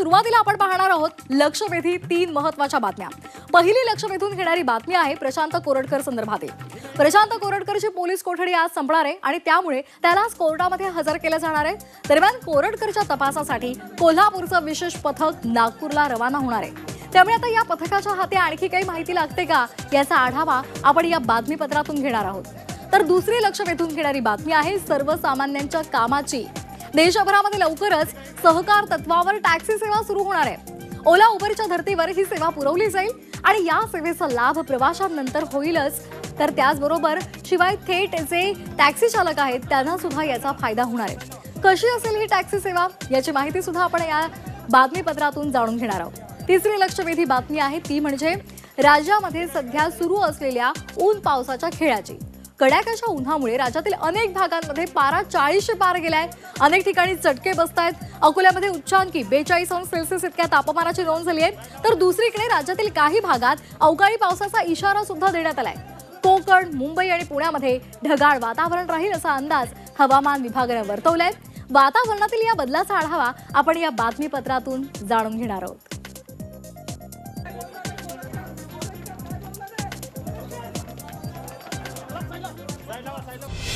सुरुवातीला आपण पाहणार आहोत लक्षवेधी तीन महत्त्वाच्या बातम्या. पहिली लक्ष वेधून घेणारी बातमी आहे प्रशांत कोरडकर संदर्भातील. प्रशांत कोरडकरची पोलीस कोठडी आज संपणार आहे आणि त्यामुळे त्याला आज कोर्टामध्ये हजर केलं जाणार आहे. दरम्यान कोरडकरच्या तपासासाठी कोल्हापूरचं विशेष पथक नागपूरला रवाना होणार आहे. त्यामुळे आता या पथकाच्या हाती आणखी काही माहिती लागते का याचा आढावा आपण या बातमीपत्रातून घेणार आहोत. तर दुसरी लक्ष वेधून घेणारी बातमी आहे सर्वसामान्यांच्या कामाची. देशभरामध्ये लवकरच सहकार तत्वावर टॅक्सी सेवा सुरू होणार आहे. ओला उबरच्या धर्तीवर ही सेवा पुरवली जाईल आणि या सेवेचा लाभ प्रवाशांनंतर होईलच. तर त्याचबरोबर शिवाय थेट जे टॅक्सी चालक आहेत त्यांना सुद्धा याचा फायदा होणार आहे. कशी असेल ही टॅक्सी सेवा? याची माहिती सुद्धा आपण या बातमीपत्रातून जाणून घेणार आहोत. तिसरी लक्षवेधी बातमी आहे ती म्हणजे राज्यामध्ये सध्या सुरू असलेल्या ऊन पावसाच्या खेळाची. कडाक्याच्या उन्हामुळे राज्यातील अनेक भागांमध्ये पारा चाळीसशे पार गेलाय. अनेक ठिकाणी चटके बसत आहेत अकोल्यामध्ये उच्चांकी बेचाळीस अंश सेल्सिअस इतक्या तापमानाची नोंद झाली आहे. तर दुसरीकडे राज्यातील काही भागात अवकाळी पावसाचा इशारा सुद्धा देण्यात आलाय. कोकण मुंबई आणि पुण्यामध्ये ढगाळ वातावरण राहील असा अंदाज हवामान विभागानं वर्तवलाय. वातावरणातील या बदलाचा आढावा आपण या बातमीपत्रातून जाणून घेणार आहोत. tayo lang.